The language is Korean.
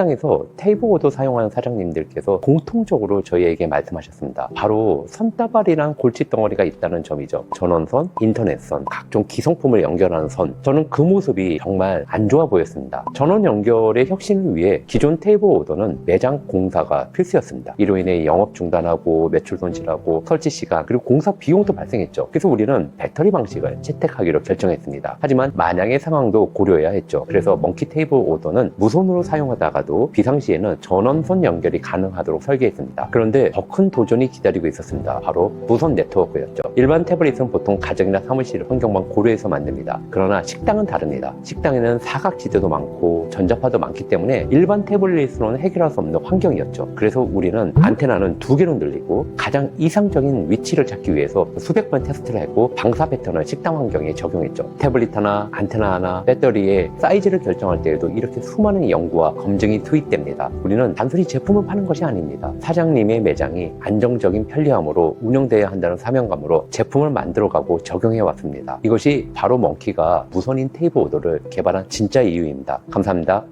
식당에서 테이블 오더 사용하는 사장님들께서 공통적으로 저희에게 말씀하셨습니다. 바로 선다발이랑 골칫덩어리가 있다는 점이죠. 전원선, 인터넷선, 각종 기성품을 연결하는 선. 저는 그 모습이 정말 안 좋아 보였습니다. 전원 연결의 혁신을 위해 기존 테이블 오더는 매장 공사가 필수였습니다. 이로 인해 영업 중단하고 매출 손실하고 설치 시간 그리고 공사 비용도 발생했죠. 그래서 우리는 배터리 방식을 채택하기로 결정했습니다. 하지만 만약의 상황도 고려해야 했죠. 그래서 멍키 테이블 오더는 무선으로 사용하다가도 비상시에는 전원선 연결이 가능하도록 설계했습니다. 그런데 더 큰 도전이 기다리고 있었습니다. 바로 무선 네트워크였죠. 일반 태블릿은 보통 가정이나 사무실 환경만 고려해서 만듭니다. 그러나 식당은 다릅니다. 식당에는 사각지대도 많고 전자파도 많기 때문에 일반 태블릿으로는 해결할 수 없는 환경이었죠. 그래서 우리는 안테나는 두 개로 늘리고 가장 이상적인 위치를 찾기 위해서 수백 번 테스트를 했고 방사 패턴을 식당 환경에 적용했죠. 태블릿 하나, 안테나 하나, 배터리의 사이즈를 결정할 때에도 이렇게 수많은 연구와 검증이 투입됩니다. 우리는 단순히 제품을 파는 것이 아닙니다. 사장님의 매장이 안정적인 편리함으로 운영돼야 한다는 사명감으로 제품을 만들어가고 적용해 왔습니다. 이것이 바로 멍키가 무선인 테이블 오더를 개발한 진짜 이유입니다. 감사합니다.